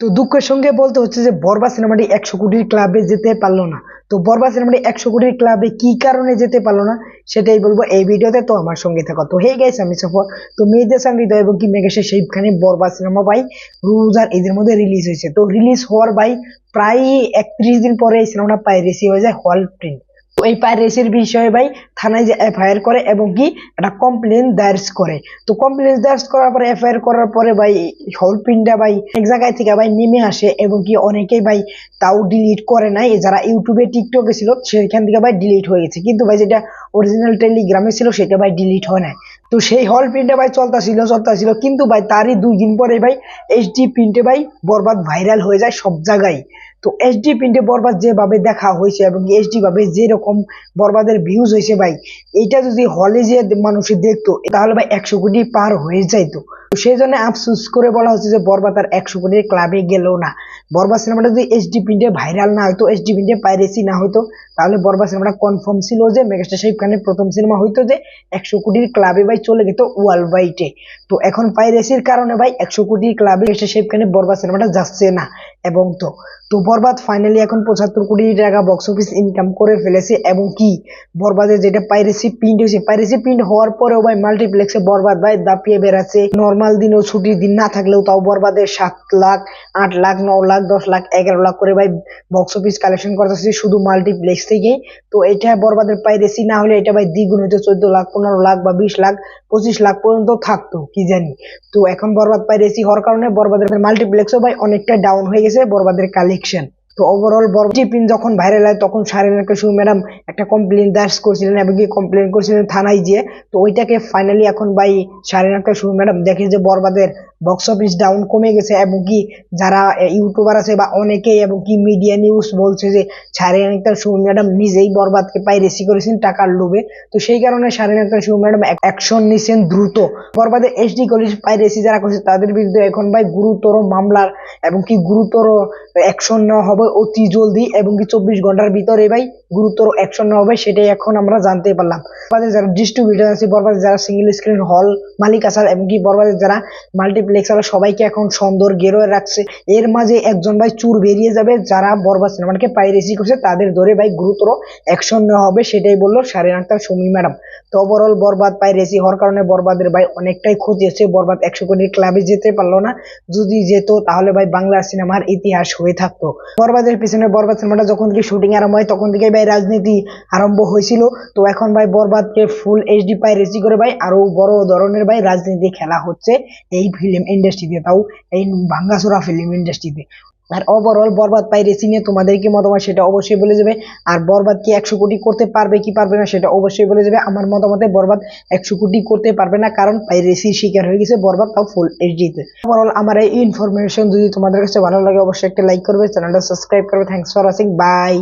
তো দুঃখের সঙ্গে বলতে হচ্ছে যে বরবাদ সিনেমাটি একশো কোটির ক্লাবে যেতে পারল না। তো বরবাদ সিনেমাটি একশো কোটির ক্লাবে কি কারণে যেতে পারল না, সেটাই বলব এই ভিডিওতে, তো আমার সঙ্গে থাকো। তো হে গাইস আমি সফর তো মেয়েদের সঙ্গে হৃদয় এবং কি মেঘেশের সেইখানে বরবা সিনেমা ভাই রোজ আর এদের মধ্যে রিলিজ হয়েছে। তো রিলিজ হওয়ার ভাই প্রায় একত্রিশ দিন পরে এই সিনেমাটা পাইরেসি হয়ে যায় হল প্রিন্ট এই পাইরেসির বিষয়ে ভাই থানায় যে এফআইআর করে এবং কি একটা কমপ্লেন দায়ের করে। তো কমপ্লেন দায়ের করার পরে এফআইআর করার পরে ভাই হল প্রিন্টটা ভাই এক জায়গায় থেকে ভাই নেমে আসে এবং কি অনেকেই ভাই তাও ডিলিট করে নাই। যারা ইউটিউবে, টিকটকে ছিল, সেখান থেকে ভাই ডিলিট হয়ে গেছে। কিন্তু ভাই যেটা অরিজিনাল টেলিগ্রামে ছিল, সেটা ভাই ডিলিট হয় নাই। তো সেই হল প্রিন্টে ভাই চলতেছিল চলতেছিল। কিন্তু ভাই তারই দুই দিন পরে ভাই এইচডি প্রিন্টে ভাই বরবাদ ভাইরাল হয়ে যায় সব জায়গায়। তো এইচডি প্রিন্টে বরবাদ যেভাবে দেখা হয়েছে এবং এইচডি ভাবে যেরকম বরবাদের ভিউজ হয়েছে ভাই, এইটা যদি হলে যে মানুষ দেখতো, তাহলে ভাই একশো কোটি পার হয়ে যাইতো। তো সেই জন্য আফসোস করে বলা হচ্ছে যে বরবাদ আর একশো কোটির ক্লাবে গেলেও না। বরবাদ সিনেমাটা যদি এইচডি প্রিন্টে ভাইরাল না হতো এইচডি প্রিন্টে পাইরেসি না হতো তাহলে বরবাদ সিনেমাটা কনফার্ম ছিল যে মেগাস্টার শাহিব খানের প্রথম সিনেমা হইতো যে একশো কোটির ক্লাবে ভাই চলে যেত ওয়ার্ল্ড ওয়াইডে তো এখন পাইরেসির কারণে ভাই একশো কোটির ক্লাবে মেগাস্টার শাহিব খানের বরবাদ সিনেমাটা যাচ্ছে না এবং তো তো বরবাদ ফাইনালি এখন পঁচাত্তর কোটি টাকা বক্স অফিস ইনকাম করে ফেলেছে এবং কি? বরবাদে যেটা পাইরেসি প্রিন্ট হয়েছে পাইরেসি প্রিন্ট হওয়ার পরেও ভাই মাল্টিপ্লেক্সে বরবাদ ভাই দাপিয়ে বেড়াচ্ছে। নর্মাল দিনেও ছুটির দিন না থাকলেও তাও বরবাদে সাত লাখ, আট লাখ, ন লাখ, দশ লাখ, এগারো লাখ করে ভাই বক্স অফিস কালেকশন করতেছে শুধু মাল্টিপ্লেক্স থেকে, তো এটা বরবাদের পাইরেসি, না হলে এটা ভাই দ্বিগুণ হইতো চোদ্দ লাখ, পনেরো লাখ বা বিশ লাখ, পঁচিশ লাখ পর্যন্ত থাকতো, কি জানি। তো এখন বরবাদ পাইরেসি হওয়ার কারণে বরবাদের মাল্টিপ্লেক্সও ভাই অনেকটা ডাউন হয়ে গেছে বরবাদের কালেকশন তো ওভারঅল বরটিপিন যখন ভাইরাল হয়, তখন শারিনা কাসু ম্যাডাম একটা কমপ্লেন দায়ের করছিলেন এবং কি কমপ্লেন করছিলেন থানায় গিয়ে, তো ওইটাকে ফাইনালি এখন ভাই শারিনা কাসু ম্যাডাম দেখে যে বরবাদের বক্স অফিস ডাউন কমে গেছে এবং কি যারা ইউটিউবার আছে বা অনেকেই এবং কি মিডিয়া নিউজ বলছে যে শারিনা কাসু ম্যাডাম নিজেই বরবাদকে পাইরেসি করেছেন টাকার লোভে। তো সেই কারণে শারিনা কাসু ম্যাডাম অ্যাকশন নিছেন দ্রুত। বরবাদের এসডি কলেজ পাইরেসি যারা করছে তাদের বিরুদ্ধে এখন ভাই গুরুতর মামলার এবং কি গুরুতর অ্যাকশন নেওয়া হবে অতি জলদি এবং কি চব্বিশ ঘণ্টার ভিতরে ভাই গুরুতর অ্যাকশন নেওয়া হবে সেটাই এখন আমরা জানতে পারলাম। বরবাদের যারা ডিস্ট্রিবিউটার আছে বরবাদের যারা সিঙ্গেল স্ক্রিন হল মালিক আসার এবং কি বরবাদের যারা মাল্টিপ্লেক্স আছে সবাইকে এখন সুন্দর গেরোয় রাখছে। এর মাঝে একজন ভাই চুর বেরিয়ে যাবে, যারা বরবাদ সিনেমাকে পাইরেসি করছে, তাদের ধরে ভাই গুরুতর অ্যাকশন নেওয়া হবে, সেটাই বলল শারিন আক্তার সুমি ম্যাডাম। তো ওভারঅল বরবাদ পাইরেসি হওয়ার কারণে বরবাদের ভাই অনেকটাই ক্ষতি হচ্ছে, বরবাদ একশো কোটির ক্লাবে যেতে পারল না। যদি যেত, তাহলে ভাই বাংলা সিনেমার ইতিহাস হয়ে থাকতো। বরবাদের পিছনে বরবাদ সিনেমাটা যখন থেকে শুটিং আরম্ভ হয়, তখন থেকে ভাই রাজনীতি আরম্ভ হয়েছিল। তো এখন ভাই বরবাদকে ফুল এইচডি পাই রেসি করে ভাই আরও বড় ধরনের ভাই রাজনীতি খেলা হচ্ছে এই ফিল্ম ইন্ডাস্ট্রিতে তাও এই ভাঙ্গাসোরা ফিল্ম ইন্ডাস্ট্রিতে আর ওভারঅল বরবাদ পাই রেসি নিয়ে তোমাদের কি মতামত সেটা অবশ্যই বলে যাবে। আর বরবাদ কি একশো কোটি করতে পারবে কি পারবে না সেটা অবশ্যই বলে যাবে। আমার মতামতে বরবাদ একশো কোটি করতে পারবে না, কারণ পাই রেসির শিকার হয়ে গেছে বরবাদ, তাও ফুল এইচডিতে ওভারঅল আমার এই ইনফরমেশন যদি তোমাদের কাছে ভালো লাগে, অবশ্যই একটা লাইক করবে চ্যানেলটা সাবস্ক্রাইব করবে। Thanks for watching by